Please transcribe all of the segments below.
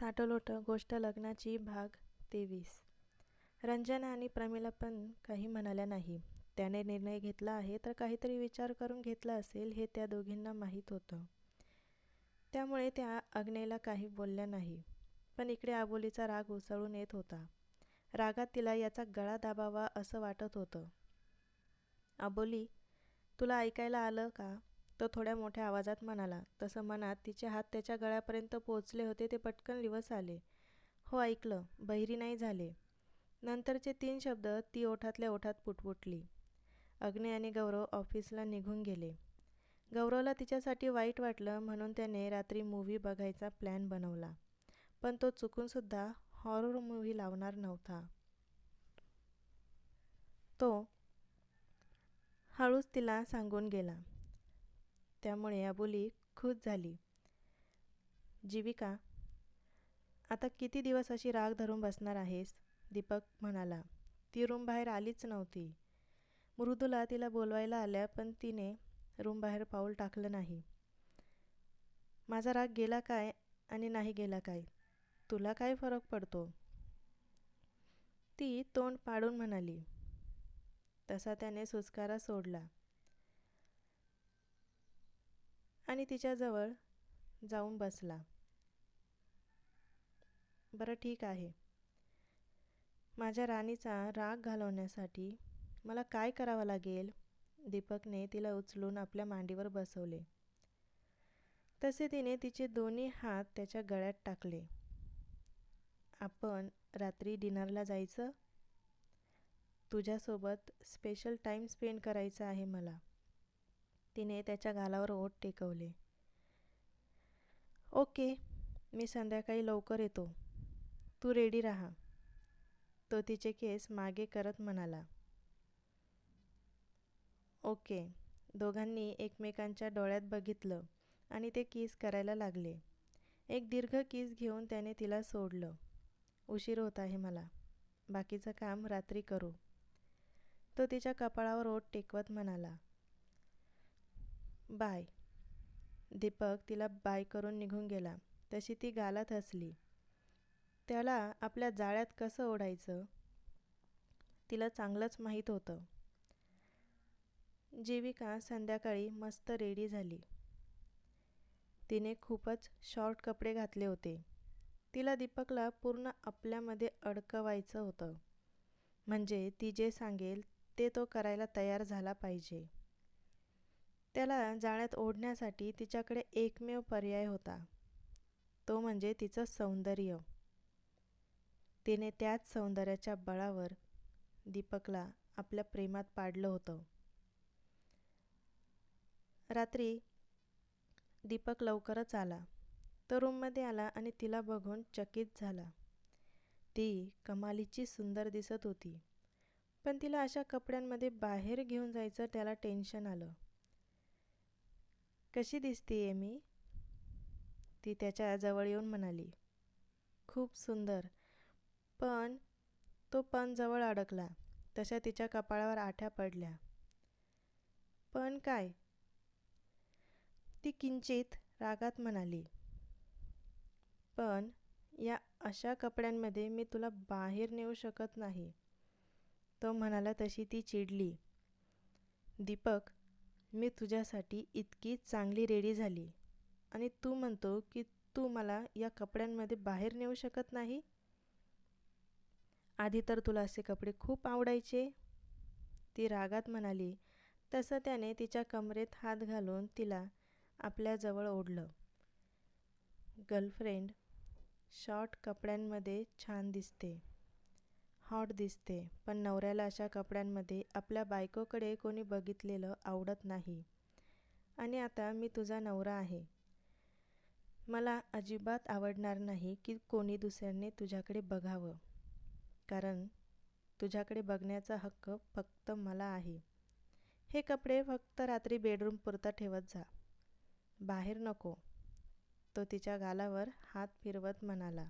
साठोलोटं गोष्ट लग्नाची भाग तेवीस. रंजना आणि प्रमिला पण काही म्हणाल्या नाही. त्याने निर्णय घेतला आहे तर काहीतरी विचार करून घेतला असेल हे त्या दोघींना माहीत होतं. त्यामुळे त्या अग्नेला काही बोलल्या नाही. पण इकडे आबोलीचा राग उसळून येत होता. रागात तिला याचा गळा दाबावा असं वाटत होतं. आबोली तुला ऐकायला आलं का? तो थोड्या मोठ्या आवाजात म्हणाला तसं मनात तिचे हात त्याच्या गळ्यापर्यंत पोचले होते ते पटकन दिवस आले. हो ऐकलं. बहिरी नाही झाले. नंतरचे तीन शब्द ती ओठातल्या ओठात पुटपुटली. अग्ने आणि गौरव ऑफिसला निघून गेले. गौरवला तिच्यासाठी वाईट वाटलं म्हणून त्याने रात्री मूव्ही बघायचा प्लॅन बनवला. पण तो चुकूनसुद्धा हॉरर मूव्ही लावणार नव्हता. तो हळूच तिला सांगून गेला. त्यामुळे अबोली खुश झाली. जीविका आता किती दिवस अशी राग धरून बसणार आहेस? दीपक म्हणाला. ती रूम बाहेर आलीच नव्हती. मृदूला तिला बोलवायला आल्या पण तिने रूम बाहेर पाऊल टाकलं नाही. माझा राग गेला काय आणि नाही गेला काय? तुला काय फरक पडतो? ती तोंड पाडून म्हणाली. तसा त्याने सुस्कारा सोडला. आणि तिच्याजवळ जाऊन बसला. बरं ठीक आहे. माझ्या राणीचा राग घालवण्यासाठी मला काय करावं लागेल? दीपकने तिला उचलून आपल्या मांडीवर बसवले. तसे तिने तिचे दोन्ही हात त्याच्या गळ्यात टाकले. आपण रात्री डिनरला जायचं? तुझ्यासोबत स्पेशल टाईम स्पेंड करायचा आहे मला. तिने त्याच्या गालावर ओठ टेकवले. ओके मी संध्याकाळी लवकर येतो. तू रेडी राहा. तो तिचे केस मागे करत म्हणाला. ओके. दोघांनी एकमेकांच्या डोळ्यात बघितलं आणि ते किस करायला लागले. एक दीर्घ किस घेऊन त्याने तिला सोडलं. उशीर होत आहे मला. बाकीचं काम रात्री करू. तो तिच्या कपाळावर ओठ टेकवत म्हणाला. बाय. दीपक तिला बाय करून निघून गेला. तशी ती गालात हसली. त्याला आपल्या जाळ्यात कसं ओढायचं? तिला चांगलंच माहीत होतं. जीविका संध्याकाळी मस्त रेडी झाली. तिने खूपच शॉर्ट कपडे घातले होते. तिला दीपकला पूर्ण आपल्यामध्ये अडकवायचं होतं. म्हणजे ती जे सांगेल ते तो करायला तयार झाला पाहिजे. त्याला जाळ्यात ओढण्यासाठी तिच्याकडे एकमेव पर्याय होता. तो म्हणजे तिचं सौंदर्य. तिने त्याच सौंदर्याच्या बळावर दीपकला आपल्या प्रेमात पाडलं होतं. रात्री दीपक लवकरच आला. तो रूममध्ये आला आणि तिला बघून चकित झाला. ती कमालीची सुंदर दिसत होती. पण तिला अशा कपड्यांमध्ये बाहेर घेऊन जायचं त्याला टेन्शन आलं. कशी दिसतीये मी? ती त्याच्याजवळ येऊन म्हणाली. खूप सुंदर. पण तो पण जवळ अडकला. तशा तिच्या कपाळावर आठ्या पडल्या. पण काय? ती किंचित रागात म्हणाली. पण या अशा कपड्यांमध्ये मी तुला बाहेर नेऊ शकत नाही. तो म्हणाला तशी ती चिडली. दीपक मी तुझ्यासाठी इतकी चांगली रेडी झाली. आणि तू म्हणतो की तू मला या कपड्यांमध्ये बाहेर नेऊ शकत नाही? आधी तर तुला असे कपडे खूप आवडायचे. ती रागात म्हणाली. तसं त्याने तिच्या कमरेत हात घालून तिला आपल्याजवळ ओढलं. गर्लफ्रेंड शॉर्ट कपड्यांमध्ये छान दिसते. हॉट दिसते पण नवऱ्याला अशा कपड्यांमध्ये आपल्या बायकोकडे कोणी बघितलेलं आवडत नाही. आणि आता मी तुझा नवरा आहे. मला अजिबात आवडणार नाही की कोणी दुसऱ्याने तुझ्याकडे बघावं. कारण तुझ्याकडे बघण्याचा हक्क फक्त मला आहे. हे कपडे फक्त रात्री बेडरूम पुरता ठेवत जा. बाहेर नको. तो तिच्या गालावर हात फिरवत म्हणाला.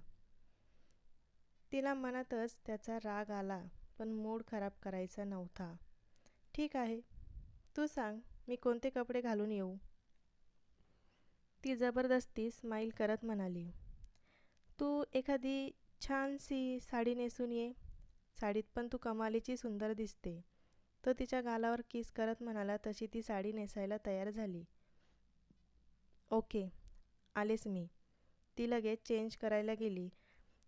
तिला मनातच त्याचा राग आला पण मूड खराब करायचा नव्हता. ठीक आहे तू सांग मी कोणते कपडे घालून येऊ? ती जबरदस्ती स्माईल करत म्हणाली तू एखादी छानशी साडी नेसून ये. साडीत पण तू कमालीची सुंदर दिसते. तो तिच्या गालावर किस करत म्हणाला तशी ती साडी नेसायला तयार झाली. ओके आलेस मी. ती लगेच चेंज करायला गेली.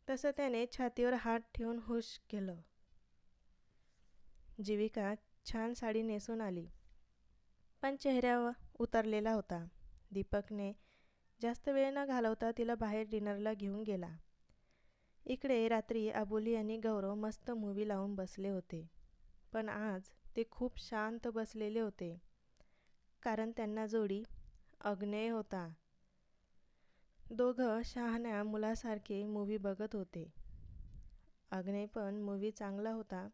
तसं त्याने छातीवर हात ठेवून हुश केलं. जीविका छान साडी नेसून आली. पण चेहऱ्यावर उतरलेला होता. दीपकने जास्त वेळ न घालवता तिला बाहेर डिनरला घेऊन गेला. इकडे रात्री अबोली आणि गौरव मस्त मूवी लावून बसले होते. पण आज ते खूप शांत बसलेले होते. कारण त्यांना जोडी अग्नेय होता. दोघं शहाण्या मुलासारखे मूवी बघत होते. अग्ने पण मूवी चांगला होता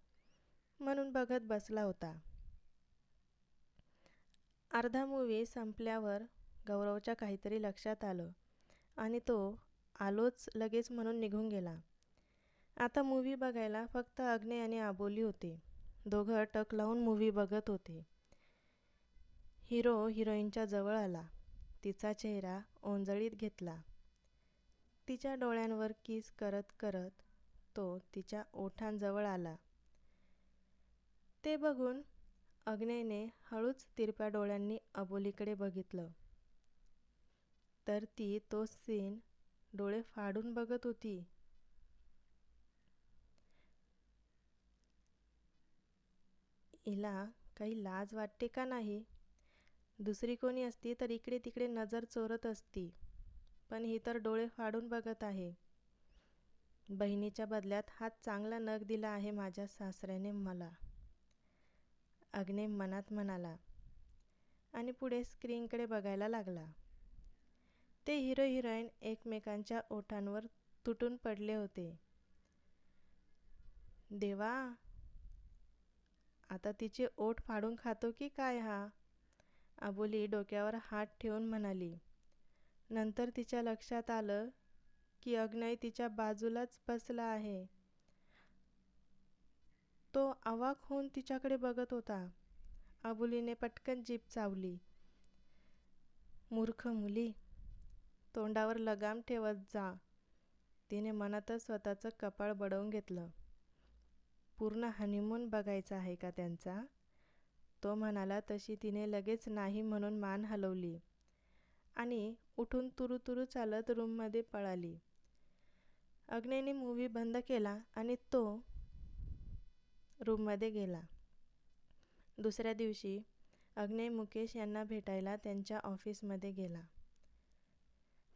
म्हणून बघत बसला होता. अर्धा मूवी संपल्यावर गौरवच्या काहीतरी लक्षात आलं आणि तो आलोच लगेच म्हणून निघून गेला. आता मूवी बघायला फक्त अग्ने आणि आबोली होते. दोघं टक लावून मूवी बघत होते. हिरो हिरोईनच्या जवळ आला. तिचा चेहरा ओंजळीत घेतला. तिच्या डोळ्यांवर किस करत करत तो तिच्या ओठांजवळ आला. ते बघून अग्नेने हळूच तिरप्या डोळ्यांनी अबोलीकडे बघितलं. तर ती तो सीन डोळे फाडून बघत होती. हिला काही लाज वाटते का नाही? दुसरी कोणी असती तर इकडे तिकडे नजर चोरत असती. पण ही तर डोळे फाडून बघत आहे. बहिणीच्या बदल्यात हात चांगला नग दिला आहे माझ्या सासऱ्याने मला. अग्ने मनात म्हणाला. आणि पुढे स्क्रीनकडे बघायला लागला. ते हिरो हिरोईन एकमेकांच्या ओठांवर तुटून पडले होते. देवा आता तिचे ओठ फाडून खातो की काय हा? अबोली डोक्यावर हात ठेवून म्हणाली नंतर तिच्या लक्षात आलं की अग्नय तिच्या बाजूलाच बसला आहे. तो अवाक होऊन तिच्याकडे बघत होता. अबोलीने पटकन जीप चावली. मूर्ख मुली तोंडावर लगाम ठेवत जा. तिने मनातच स्वतःचं कपाळ बडवून घेतलं. पूर्ण हनीमून बघायचा आहे का त्यांचा? तो म्हणाला तशी तिने लगेच नाही म्हणून मान हलवली आणि उठून तुरुतुरू तुरू चालत रूममध्ये पळाली. अग्नेने मूव्ही बंद केला आणि तो रूममध्ये गेला. दुसऱ्या दिवशी अग्ने मुकेश यांना भेटायला त्यांच्या ऑफिसमध्ये गेला.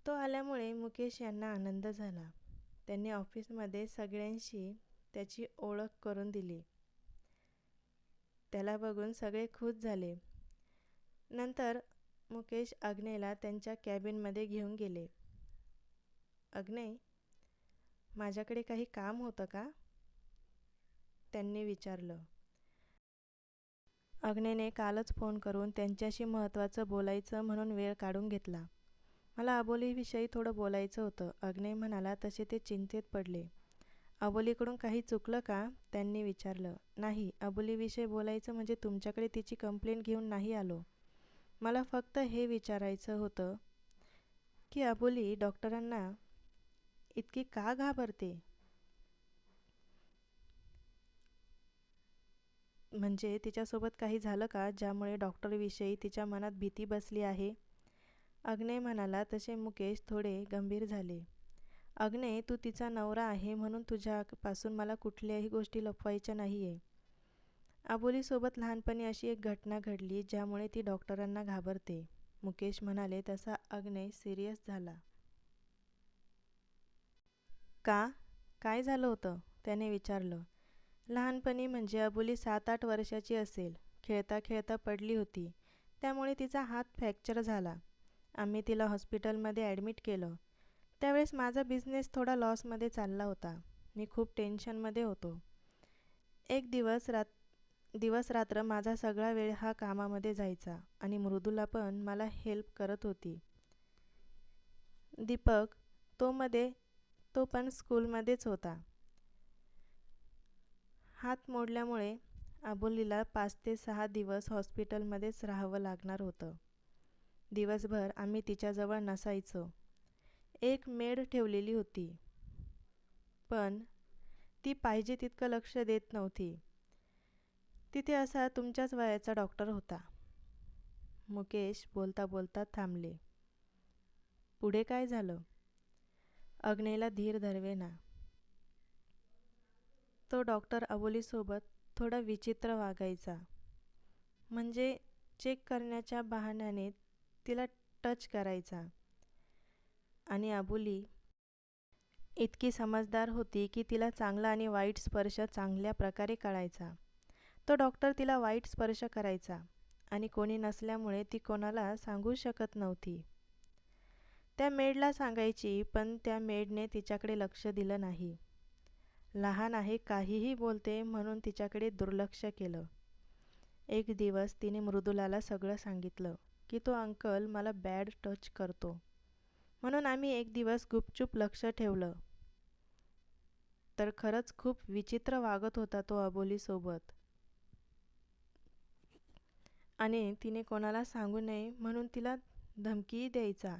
तो आल्यामुळे मुकेश यांना आनंद झाला. त्यांनी ऑफिसमध्ये सगळ्यांशी त्याची ओळख करून दिली. त्याला बघून सगळे खुश झाले. नंतर मुकेश अग्नेला त्यांच्या कॅबिनमध्ये घेऊन गेले. अग्ने माझ्याकडे काही काम होतं का? त्यांनी विचारलं. अग्नेने कालच फोन करून त्यांच्याशी महत्त्वाचं बोलायचं म्हणून वेळ काढून घेतला. मला अबोलीविषयी थोडं बोलायचं होतं. अग्ने म्हणाला तसे ते चिंतेत पडले. अबोलीकडून काही चुकलं का? त्यांनी विचारलं. नाही अबोलीविषयी बोलायचं म्हणजे तुमच्याकडे तिची कंप्लेंट घेऊन नाही आलो. मला फक्त हे विचारायचं होतं की अबोली डॉक्टरांना इतकी का घाबरते? म्हणजे तिच्यासोबत काही झालं का ज्यामुळे डॉक्टरविषयी तिच्या मनात भीती बसली आहे? अग्नेय म्हणाला तसे मुकेश थोडे गंभीर झाले. अग्ने तू तिचा नवरा आहे म्हणून तुझ्यापासून मला कुठल्याही गोष्टी लपवायच्या नाही आहे आबोलीसोबत लहानपणी अशी एक घटना घडली ज्यामुळे ती डॉक्टरांना घाबरते. मुकेश म्हणाले तसा अग्नेय सिरियस झाला. का? काय झालं होतं? त्याने विचारलं. लहानपणी म्हणजे अबोली सात आठ वर्षाची असेल. खेळता खेळता पडली होती. त्यामुळे तिचा हात फ्रॅक्चर झाला. आम्ही तिला हॉस्पिटलमध्ये ॲडमिट केलं. त्यावेळेस माझा बिझनेस थोडा लॉसमध्ये चालला होता. मी खूप टेन्शनमध्ये होतो. एक दिवस रात दिवस रात्र माझा सगळा वेळ हा कामामध्ये जायचा आणि मृदूला पण मला हेल्प करत होती. दीपक तो मध्ये तो पण स्कूलमध्येच होता. हात मोडल्यामुळे आबोलीला पाच ते सहा दिवस हॉस्पिटलमध्येच राहावं लागणार होतं. दिवसभर आम्ही तिच्याजवळ नसायचो. एक मेड ठेवलेली होती. पण ती पाहिजे तितकं लक्ष देत नव्हती. तिथे असा तुमच्याच वयाचा डॉक्टर होता. मुकेश बोलता बोलता थांबले. पुढे काय झालं? अग्नेला धीर धरवेना. तो डॉक्टर अबोलीसोबत थोडा विचित्र वागायचा. म्हणजे चेक करण्याच्या बहाण्याने तिला टच करायचा. आणि आबुली. इतकी समजदार होती की तिला चांगला आणि वाईट स्पर्श चांगल्या प्रकारे कळायचा. तो डॉक्टर तिला वाईट स्पर्श करायचा आणि कोणी नसल्यामुळे ती कोणाला सांगू शकत नव्हती. त्या मेडला सांगायची पण त्या मेडने तिच्याकडे लक्ष दिलं नाही. लहान आहे काहीही बोलते म्हणून तिच्याकडे दुर्लक्ष केलं. एक दिवस तिने मृदुलाला सगळं सांगितलं की तो अंकल मला बॅड टच करतो. म्हणून आम्ही एक दिवस गुपचूप लक्ष ठेवलं. तर खरंच खूप विचित्र वागत होता तो अबोलीसोबत. आणि तिने कोणाला सांगू नये म्हणून तिला धमकीही द्यायचा.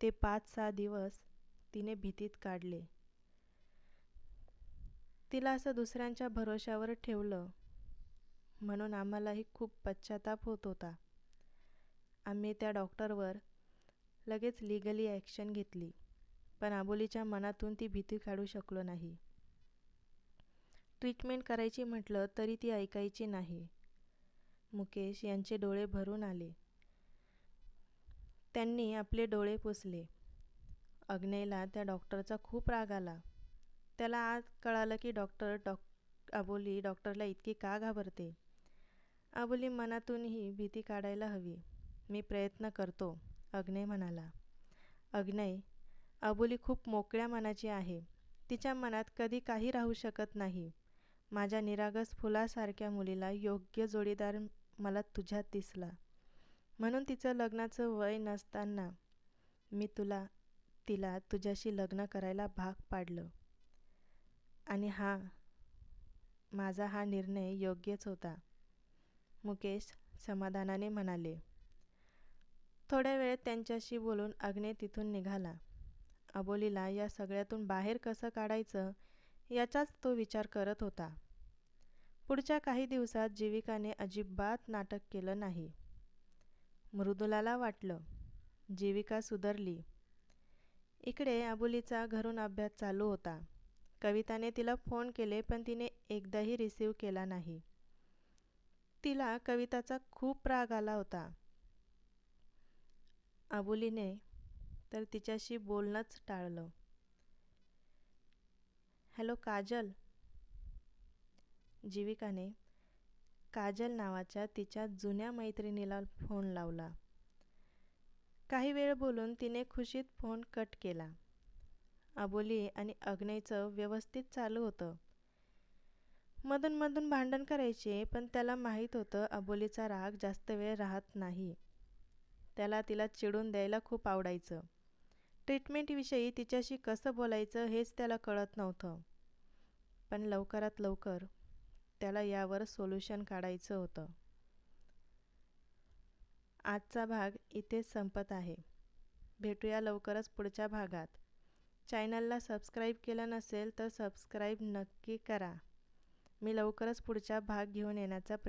ते पाच सहा दिवस तिने भीतीत काढले. तिला असं दुसऱ्यांच्या भरोश्यावर ठेवलं म्हणून आम्हालाही खूप पश्चाताप होत होता. आम्ही त्या डॉक्टरवर लगेच लिगली ॲक्शन घेतली. पण आबोलीच्या मनातून ती भीती काढू शकलो नाही. ट्रीटमेंट करायची म्हटलं तरी ती ऐकायची नाही. मुकेश यांचे डोळे भरून आले. त्यांनी आपले डोळे पुसले. अग्नेला त्या डॉक्टरचा खूप राग आला. त्याला आज कळालं की डॉक्टर डॉक अबोली डॉक्टरला इतकी का घाबरते? अबोली मनातूनही भीती काढायला हवी. मी प्रयत्न करतो. अग्नय म्हणाला. अग्नय अबोली खूप मोकळ्या मनाची आहे. तिच्या मनात कधी काही राहू शकत नाही. माझ्या निरागस फुलासारख्या मुलीला योग्य जोडीदार मला तुझ्यात दिसला. म्हणून तिचं लग्नाचं वय नसताना मी तुला तिला तुझ्याशी लग्न करायला भाग पाडलं. आणि हा माझा हा निर्णय योग्यच होता. मुकेश समाधानाने म्हणाले. थोड्या वेळेत त्यांच्याशी बोलून अग्ने तिथून निघाला. अबोलीला या सगळ्यातून बाहेर कसं काढायचं याचाच तो विचार करत होता. पुढच्या काही दिवसात जीविकाने अजिबात नाटक केलं नाही. मृदुलाला वाटलं जीविका सुधारली. इकडे अबोलीचा घरून अभ्यास चालू होता. कविताने तिला फोन केले पण तिने एकदाही रिसीव केला नाही. तिला कविताचा खूप राग आला होता. अबोलीने तर तिच्याशी बोलणंच टाळलं. हॅलो काजल. जीविकाने काजल नावाच्या तिच्या जुन्या मैत्रिणीला फोन लावला. काही वेळ बोलून तिने खुशीत फोन कट केला. अबोली आणि अग्नेचं व्यवस्थित चालू होतं. मधून मधून भांडण करायचे पण त्याला माहीत होतं अबोलीचा राग जास्त वेळ राहत नाही. त्याला तिला चिडून द्यायला खूप आवडायचं. ट्रीटमेंटविषयी तिच्याशी कसं बोलायचं हेच त्याला कळत नव्हतं. पण लवकरात लवकर त्याला यावर सोल्युशन काढायचं होतं. आजचा भाग इथेच संपत आहे. भेटूया लवकरच पुढच्या भागात. चॅनलला सबस्क्राईब केलं नसेल तर सबस्क्राईब नक्की करा. मी लवकरच पुढचा भाग घेऊन येण्याचा